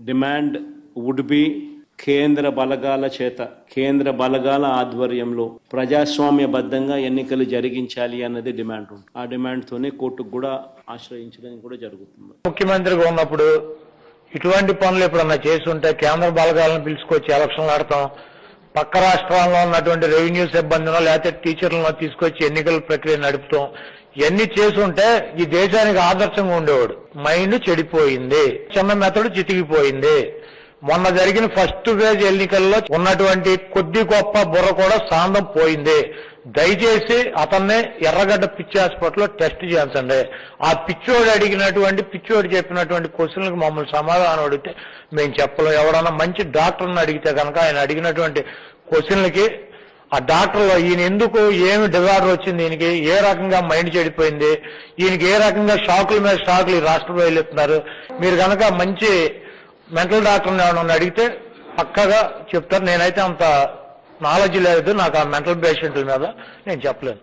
Demand would be కేంద్ర బలగాల చేత కేంద్ర బలగాల ఆధ్వర్యంలో ప్రజాస్వామ్యబద్ధంగా ఎన్నికలు జరిగించాలి అన్నది డిమాండ్ ఉంది ఆ డిమాండ్తోనే కోర్టుకు కూడా ఆశ్రయించడం కూడా జరుగుతుంది. ముఖ్యమంత్రిగా ఉన్నప్పుడు ఇటువంటి పనులు ఎప్పుడన్నా చేసి ఉంటే కేంద్ర బలగాలను పిలుచుకొచ్చి ఎలక్షన్లు ఆడతాం. పక్క రాష్ట్రాల్లో ఉన్నటువంటి రెవెన్యూ సిబ్బందినో లేకపోతే టీచర్లను తీసుకొచ్చి ఎన్నికల ప్రక్రియ నడుపుతాం. ఇవన్నీ చేసి ఈ దేశానికి ఆదర్శంగా ఉండేవాడు. మైండ్ చెడిపోయింది. చిన్న మెతడు చితికిపోయింది. మొన్న జరిగిన ఫస్ట్ ఫేజ్ ఎన్నికల్లో ఉన్నటువంటి కొద్ది గొప్ప బుర్ర కూడా సాందం పోయింది. దయచేసి అతన్ని ఎర్రగడ్డ పిచ్చి హాస్పిటల్లో టెస్ట్ చేయించండి. ఆ పిచ్చోడు అడిగినటువంటి పిచ్చోడు చెప్పినటువంటి క్వశ్చన్లకు మమ్మల్ని సమాధానం అడిగితే మేము చెప్పలేం. ఎవడన్నా మంచి డాక్టర్ని అడిగితే కనుక ఆయన అడిగినటువంటి క్వశ్చన్లకి ఆ డాక్టర్లో ఈయన ఎందుకు ఏమి డిజార్డర్ వచ్చింది ఈయనకి ఏ రకంగా మైండ్ చెడిపోయింది ఈయనకి ఏ రకంగా షాకుల మీద షాకులు ఈ రాష్ట్రంలో వెళ్ళిస్తున్నారు. మీరు కనుక మంచి మెంటల్ డాక్టర్ని ఏమైనా అడిగితే పక్కగా చెప్తారు. నేనైతే అంత నాలెడ్జ్ లేదు నాకు ఆ మెంటల్ పేషెంట్ల మీద నేను చెప్పలేను.